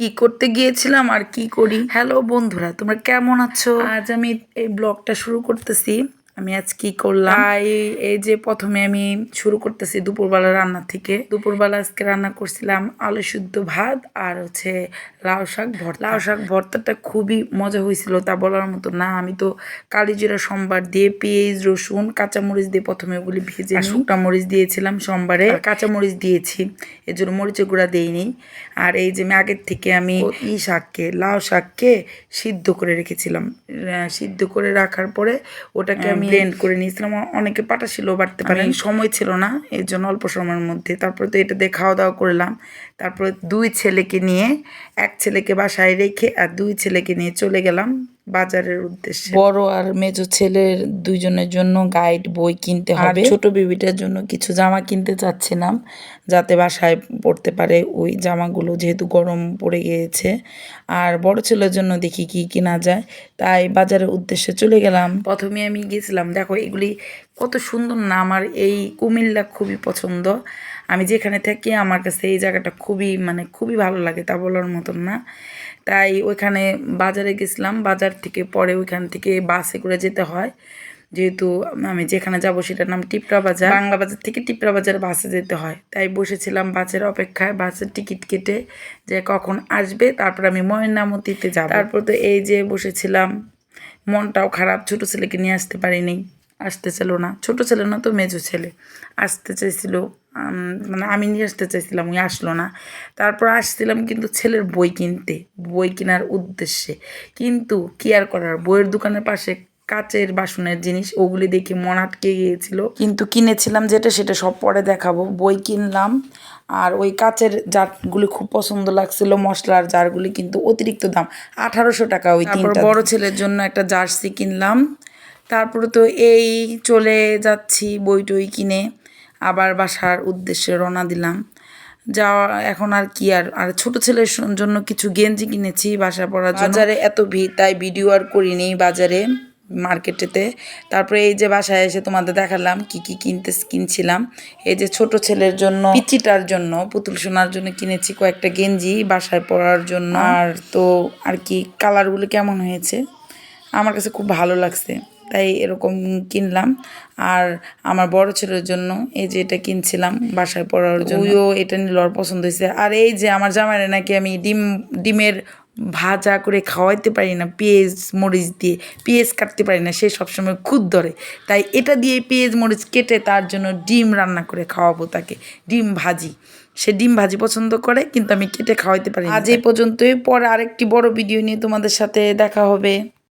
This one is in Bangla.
কি করতে গিয়েছিলাম আর কি করি? হ্যালো বন্ধুরা তোমরা কেমন আছো? আজ আমি এই ব্লগটা শুরু করতেছি। আমি আজ কি করলাম? তাই এই যে প্রথমে আমি শুরু করতেছি দুপুরবেলা রান্না থেকে। দুপুরবেলা আজকে রান্না করছিলাম আলু শুদ্ধ ভাত আর হচ্ছে লাউ শাক ভর্তা। লাউ শাক ভর্তাটা খুবই মজা হয়েছিল তা বলার মতো না। আমি তো কালিজিরা সোমবার দিয়ে পেঁয়াজ রসুন কাঁচামরিচ দিয়ে প্রথমে ওগুলি ভেজে। শুকনা মরিচ দিয়েছিলাম সোমবারে। কাঁচামরিচ দিয়েছি এর জন্য মরিচের গুঁড়া দিইনি। আর এই যে আমি আগের থেকে আমি ই শাককে লাউ শাককে সিদ্ধ করে রেখেছিলাম। সিদ্ধ করে রাখার পরে ওটাকে আমি ব্লেন্ড করে নিয়েছিলাম। অনেকে পাটা ছিল বাটতে পারে সময় ছিল না এর জন্য অল্প সময়ের মধ্যে। তারপর তো এটা দিয়ে খাওয়া দাওয়া করলাম। তারপরে দুই ছেলেকে নিয়ে এক ছেলেকে বাসায় রেখে আর দুই ছেলেকে নিয়ে চলে গেলাম। বাজারের উদ্দেশ্যে। বড় আর মেজো ছেলের দুইজনের জন্য গাইড বই কিনতে হবে। ছোট বেবিটার জন্য কিছু জামা কিনতে চাচ্ছিলাম যাতে বাসায় পড়তে পারে ওই জামাগুলো যেহেতু গরম পড়ে গিয়েছে। আর বড় ছেলের জন্য দেখি কি কিনা যায়। তাই বাজারের উদ্দেশ্যে চলে গেলাম। প্রথমে আমি গেছিলাম দেখো এগুলি কত সুন্দর না আমার এই কুমিল্লা খুবই পছন্দ। আমি যেখানে থাকি, আমার কাছে এই জায়গাটা খুবই মানে খুবই ভালো লাগে তা বলার মতন না। তাই ওইখানে বাজারে গেছিলাম, বাজার থেকে পরে ওইখান থেকে বাসে করে যেতে হয়। যেহেতু আমি যেখানে যাব সেটার নাম টিপরা বাজার। বাংলা বাজার থেকে টিপরা বাজার বাসে যেতে হয়। তাই বসেছিলাম বাসের অপেক্ষায় বাসের টিকিট কেটে যে কখন আসবে, তারপর আমি ময়নামতিতে যাব। তারপর তো এই যে বসেছিলাম, মনটাও খারাপ, ছোট ছেলেকে নিয়ে আসতে পারিনি। আসতে ছিল না। ছোট ছেলে না তো মেজো ছেলে। আসতে চাইছিল মানে আমি নিয়ে আসতে চাইছিলাম ওই আসলো না। তারপর আসছিলাম কিন্তু ছেলের বই কিনতে বই কেনার উদ্দেশ্যে। কিন্তু কি আর করার বইয়ের দোকানের পাশে কাচের বাসনের জিনিস ওগুলি দেখে মন আটকে গিয়েছিল। কিন্তু কিনেছিলাম যেটা সেটা সব পরে দেখাবো। বই কিনলাম আর ওই কাচের জারগুলি খুব পছন্দ লাগছিল মশলার জারগুলি কিন্তু অতিরিক্ত দাম আঠারোশো টাকা ওই বড় ছেলের জন্য একটা জার্সি কিনলাম তারপরে তো এই চলে যাচ্ছি বই টই কিনে। আবার বাসার উদ্দেশ্যে রওনা দিলাম। যাওয়া, এখন আর কি আর আর ছোট ছেলের জন্য কিছু গেঞ্জি কিনেছি বাসা পড়ার জন্য। বাজারে এত ভিড়, তাই ভিডিও আর করিনি বাজারে, মার্কেটেতে। তারপরে এই যে বাসায় এসে তোমাদের দেখালাম কি কি কিনতে, কিনছিলাম। এই যে ছোট ছেলের জন্য, পিচিটার জন্য, পুতুল সোনার জন্য কিনেছি কয়েকটা গেঞ্জি বাসায় পরার জন্য। আর তো, আর কি কালারগুলো কেমন হয়েছে? আমার কাছে খুব ভালো লাগছে। তাই এরকম কিনলাম। আর আমার বড় ছেলের জন্য এই যে এটা কিনছিলাম বাসায় পড়ার জন্য। ওইও এটা নিল ওর পছন্দ হয়েছে। আর এই যে আমার জামাইরে নাকি আমি ডিম ডিমের ভাজা করে খাওয়াইতে পারি না পেঁয়াজ মরিচ দিয়ে। পেঁয়াজ কাটতে পারি না সে সবসময় খুদ ধরে। তাই এটা দিয়ে পেঁয়াজ মরিচ কেটে তার জন্য ডিম রান্না করে খাওয়াবো তাকে। ডিম ভাজি। সে ডিম ভাজি পছন্দ করে কিন্তু আমি কেটে খাওয়াইতে পারি না। আজ এই পর্যন্তই। পরে আরেকটি বড় ভিডিও নিয়ে তোমাদের সাথে দেখা হবে।